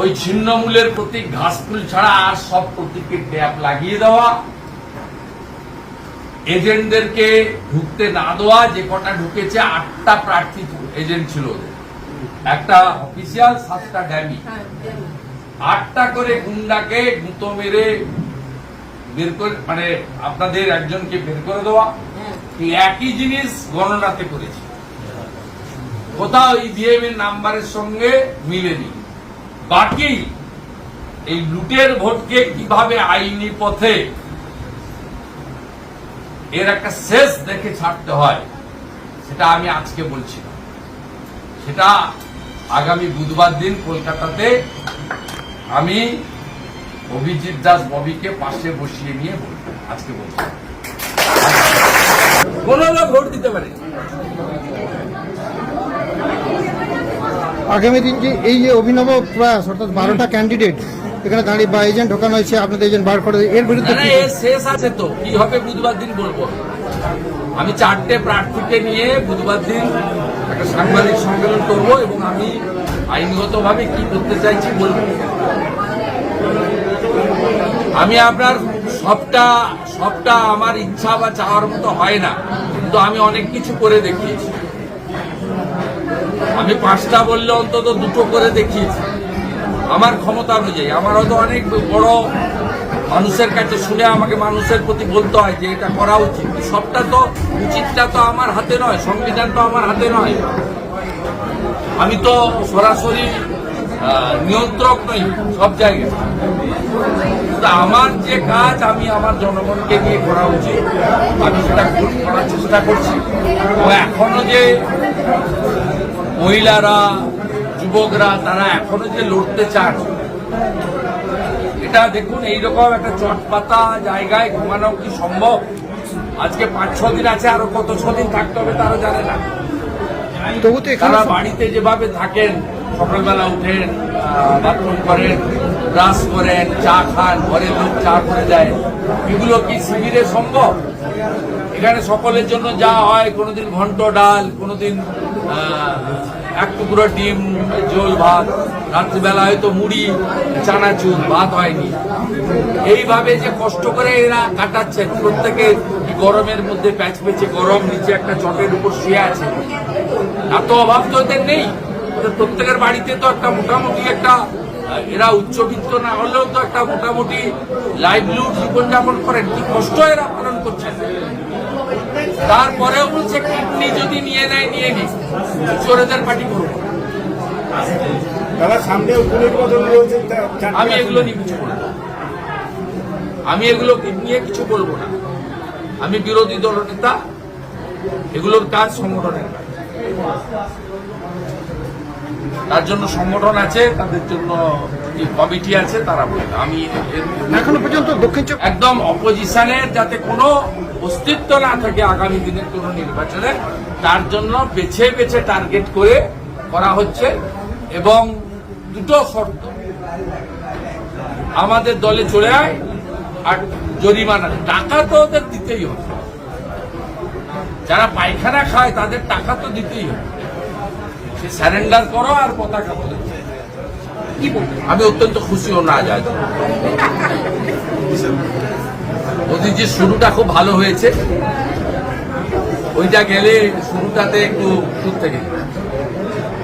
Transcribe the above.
ওই ছিন্নমূলের প্রতীক ঘাসফুল ছাড়া আর সব প্রতীককে ট্যাপ লাগিয়ে দেওয়া। এজেন্টদেরকে ঢুকতে না দেওয়া যে কটা ঢুকেছে আটটা প্রার্থী এজেন্ট ছিল ওদের। একটা অফিসিয়াল সাতটা ড্যামি। আটটা করে গুন্ডাকে গুঁতো মেরে বের করে মানে আপনাদের একজনকে বের করে দেওয়া। এই একই জিনিস গণনাতে করেছি। কোথাও ইভিএম এর নাম্বারের সঙ্গে মিলেনি। বাকি এই লুটের ভোটকে কীভাবে আইনি পথে এর একটা শেষ দেখে ছাড়তে হয়, সেটা আমি আজকে বলছি সেটা আগামী বুধবার দিন কলকাতাতে আমি অভিজিৎ দাস ববিকে পাশে বসিয়ে নিয়ে বলব, আজকে বলছি কোন ভোট দিতে পারে। আগামী দিন যে এই যে অভিনব প্রয়াস অর্থাৎ বারোটা ক্যান্ডিডেট এখানে দাঁড়িয়ে বা এজেন্ট ঢোকানো হয়েছে আপনাদের এজেন্ট বার করে এর বিরুদ্ধে শেষ আছে তো কি হবে বুধবার দিন বলব। আমি চারটে প্রার্থীকে নিয়ে বুধবার দিন একটা সাংবাদিক সম্মেলন করব এবং আমি আইনগতভাবে কি করতে চাইছি বলব। আমি আপনার সবটা সবটা আমার ইচ্ছা বা চাওয়ার মতো হয় না কিন্তু আমি অনেক কিছু করে দেখিয়েছি। আমি পাঁচটা বললে অন্তত দুটো করে দেখিয়েছি। আমার ক্ষমতা অনুযায়ী। আমার হয়তো অনেক বড় মানুষের কাছে শুনে আমাকে মানুষের প্রতি বলতে হয় যে এটা করা উচিত। সবটা তো উচিতটা তো আমার হাতে নয়, সংবিধান তো আমার হাতে নয়। আমি তো সরাসরি নিয়ন্ত্রক নই সব জায়গায়। আমার যে কাজ আমি আমার জনগণকে নিয়ে করা উচিত, আমি সেটা করার চেষ্টা করছি। এখনও যে মহিলারা যুবকরা তারা এখনও যে লড়তে চান এটা দেখুন এইরকম একটা চটপাতা জায়গায় ঘুমানো কি সম্ভব? আজকে পাঁচ ছ দিন আছে আরও কত ছ দিন থাকতে হবে তারা জানে না। তবু তো তারা বাড়িতে যেভাবে থাকেন সকালবেলা উঠেন বাথরুম করেন ব্রাশ করেন চা খান ঘরে লোক চা করে দেয় এগুলো কি শিবিরে সম্ভব? এখানে সকলের জন্য যা হয় কোনোদিন ঘন্ট ডাল কোনোদিন এক টুকরো ডিম, জল, ভাত। রাত্রিবেলা হয়তো মুড়ি, চানাচুর, ভাত হয়নি। এইভাবে যে কষ্ট করে এরা কাটাচ্ছে প্রত্যেকে গরমের মধ্যে প্যাচ পেঁচে গরম নিচে একটা চটের উপর শুয়ে আছে। এত অভাব তো এদের নেই। প্রত্যেকের বাড়িতে তো একটা মোটামুটি একটা এরা উচ্চবিত্ত না হলেও তো একটা মোটামুটি লাইভলিহুড জীবনযাপন করেন। কি কষ্ট এরা পালন করছেন। তারপরেও বলছে কিডনি যদি নিয়ে নেয় নিয়ে নিক চোরেদের পার্টি করব। দাদা সামনে পুনর্বদল রয়েছে আমি এগুলো নিয়ে কিছু বলব না। আমি এগুলো নিয়ে কিছু বলব না। আমি বিরোধী দলনেতা এগুলোর কাজ সংগঠনের কাজ। তার জন্য সংগঠন আছে তাদের জন্য কমিটি আছে তারা বলবে আমি এখনও পর্যন্ত দক্ষিণ একদম অপোজিশনের যাতে কোনো অস্তিত্ব না থাকে আগামী দিনের কোনো নির্বাচনে, তার জন্য বেছে বেছে টার্গেট করে করা হচ্ছে এবং দুটো শর্ত। আমাদের দলে চলে আয় আর জরিমানা টাকা তো ওদের দিতেই হবে। যারা পায়খানা খায় তাদের টাকা তো দিতেই হবে। সে স্যারেন্ডার করো আর পতাকা বলে। আমি অত্যন্ত খুশি ও না যায় যে শুরুটা খুব ভালো হয়েছে। ওইটা গেলে শুরুটাতে একটু দূর থেকে।